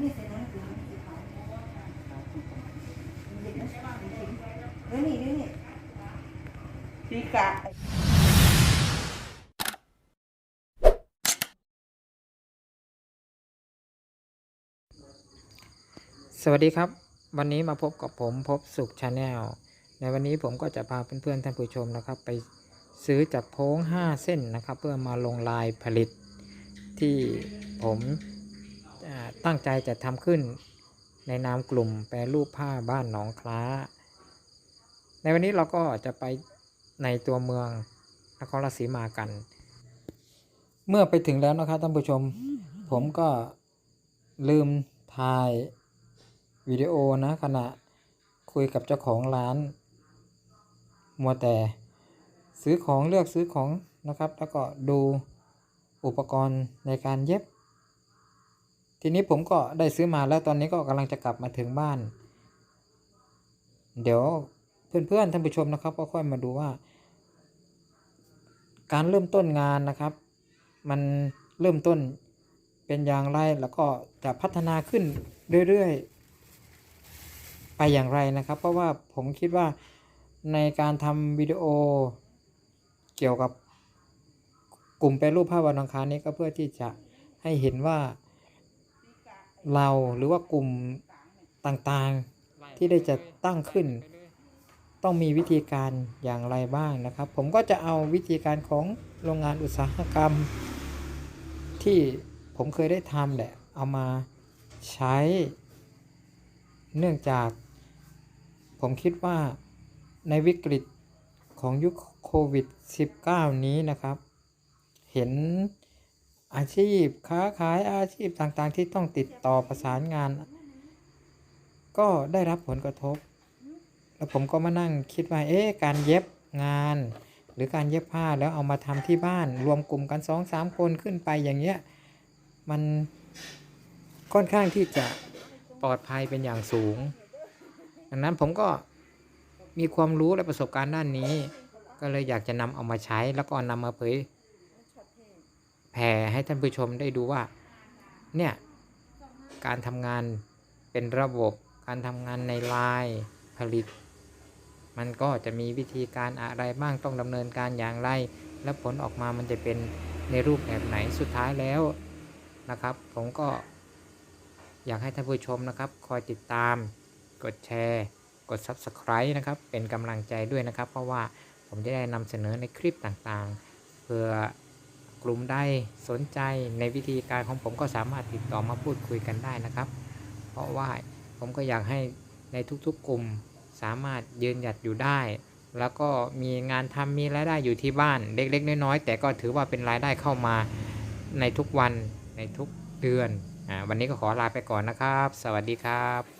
นี่เสร็จแล้วคือมันสีขาวเดี๋ยวนี่เดี๋ยวนี่พี่กะสวัสดีครับ วันนี้มาพบกับผมพบสุขชาแนลในวันนี้ผมก็จะพาเพื่อนๆท่านผู้ชมนะครับ ไปซื้อจากโพ้ง 5 เส้นนะครับ เพื่อมาลงลายผลิตที่ผม ตั้งใจจะทำขึ้นในนามกลุ่มแปรรูปผ้าบ้านหนองคล้า ในวันนี้เราก็จะไปในตัวเมืองนครราชสีมากัน เมื่อไปถึงแล้วนะครับท่านผู้ชม ผมก็ลืมถ่ายวิดีโอนะขณะคุยกับเจ้าของร้าน มัวแต่ ซื้อของเลือกซื้อของนะครับ แล้วก็ดูอุปกรณ์ในการเย็บ ทีนี้ผมก็ได้ซื้อมาแล้วตอนนี้ก็กำลังจะกลับมาถึงบ้าน เดี๋ยวเพื่อนๆท่านผู้ชมนะครับ ก็ค่อยมาดูว่า การเริ่มต้นงานนะครับ มันเริ่มต้นเป็นอย่างไรแล้วก็จะพัฒนาขึ้นเรื่อยๆ ไปอย่างไรนะครับ เพราะว่าผมคิดว่าในการทำวิดีโอเกี่ยวกับกลุ่มแปรรูปผ้าวันอังคารนี้ก็เพื่อที่จะให้เห็นว่า เราหรือว่ากลุ่มต่างๆที่ได้จะตั้งขึ้น ต้องมีวิธีการอย่างไรบ้างนะครับ ผมก็จะเอาวิธีการของโรงงานอุตสาหกรรม ที่ผมเคยได้ทำแหละเอามาใช้ เนื่องจาก ผมคิดว่าในวิกฤตของยุคโควิด -19 นี้นะครับ เห็น อาชีพค้าขายอาชีพต่างๆ ที่ต้องติดต่อประสานงาน ก็ได้รับผลกระทบ แล้วผมก็มานั่งคิดว่าเอ๊ะการเย็บงาน หรือการเย็บผ้าแล้วเอามาทำที่บ้าน รวมกลุ่มกันสองสามคนขึ้นไปอย่างเงี้ยมันค่อนข้างที่จะปลอดภัยเป็นอย่างสูง ดังนั้นผมก็มีความรู้และประสบการณ์ด้านนี้ ก็เลยอยากจะนำเอามาใช้แล้วก็นำมาเผย แผ่ให้ท่านผู้ชมได้ดูว่า เนี่ย การทำงานเป็นระบบการทำงานในไลน์ผลิต มันก็จะมีวิธีการอะไรบ้างต้องดำเนินการอย่างไร และผลออกมามันจะเป็นในรูปแบบไหนสุดท้ายแล้วนะครับ ผมก็อยากให้ท่านผู้ชมนะครับ คอยติดตาม กดแชร์ กด Subscribe นะครับ เป็นกำลังใจด้วยนะครับ เพราะว่าผมจะได้นำเสนอในคลิปต่างๆ เพื่อ กลุ่มใดสนใจในวิธีการของผมก็สามารถติดต่อมาพูดคุยกันได้นะครับ เพราะว่าผมก็อยากให้ในทุกๆกลุ่มสามารถยืนหยัดอยู่ได้ แล้วก็มีงานทำมีรายได้อยู่ที่บ้านเล็กๆน้อยๆแต่ก็ถือว่าเป็นรายได้เข้ามาในทุกวันในทุกเดือนอวันนี้ก็ขอลาไปก่อนนะครับ สวัสดีครับ